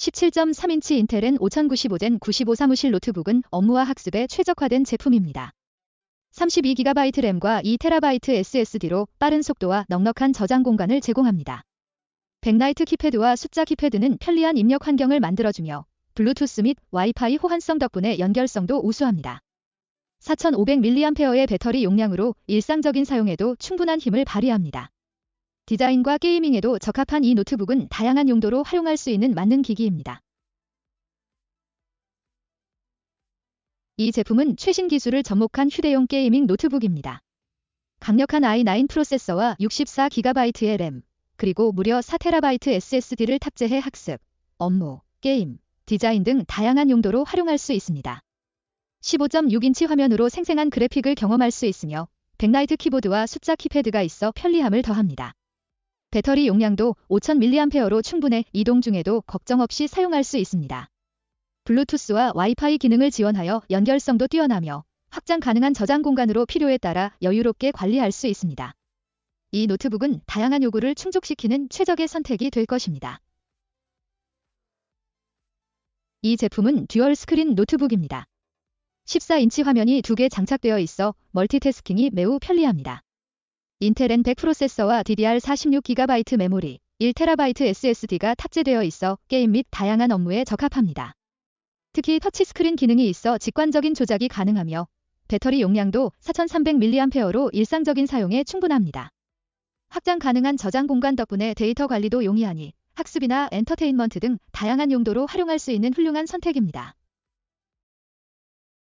17.3인치 인텔은 5095젠 95 사무실 노트북은 업무와 학습에 최적화된 제품입니다. 32GB 램과 2TB SSD로 빠른 속도와 넉넉한 저장 공간을 제공합니다. 백라이트 키패드와 숫자 키패드는 편리한 입력 환경을 만들어주며 블루투스 및 와이파이 호환성 덕분에 연결성도 우수합니다. 4500mAh의 배터리 용량으로 일상적인 사용에도 충분한 힘을 발휘합니다. 디자인과 게이밍에도 적합한 이 노트북은 다양한 용도로 활용할 수 있는 만능 기기입니다. 이 제품은 최신 기술을 접목한 휴대용 게이밍 노트북입니다. 강력한 i9 프로세서와 64GB의 램, 그리고 무려 4TB SSD를 탑재해 학습, 업무, 게임, 디자인 등 다양한 용도로 활용할 수 있습니다. 15.6인치 화면으로 생생한 그래픽을 경험할 수 있으며 백라이트 키보드와 숫자 키패드가 있어 편리함을 더합니다. 배터리 용량도 5000mAh로 충분해 이동 중에도 걱정 없이 사용할 수 있습니다. 블루투스와 와이파이 기능을 지원하여 연결성도 뛰어나며 확장 가능한 저장 공간으로 필요에 따라 여유롭게 관리할 수 있습니다. 이 노트북은 다양한 요구를 충족시키는 최적의 선택이 될 것입니다. 이 제품은 듀얼 스크린 노트북입니다. 14인치 화면이 두 개 장착되어 있어 멀티태스킹이 매우 편리합니다. 인텔 N100 프로세서와 DDR46GB 메모리, 1TB SSD가 탑재되어 있어 게임 및 다양한 업무에 적합합니다. 특히 터치스크린 기능이 있어 직관적인 조작이 가능하며 배터리 용량도 4300mAh로 일상적인 사용에 충분합니다. 확장 가능한 저장 공간 덕분에 데이터 관리도 용이하니 학습이나 엔터테인먼트 등 다양한 용도로 활용할 수 있는 훌륭한 선택입니다.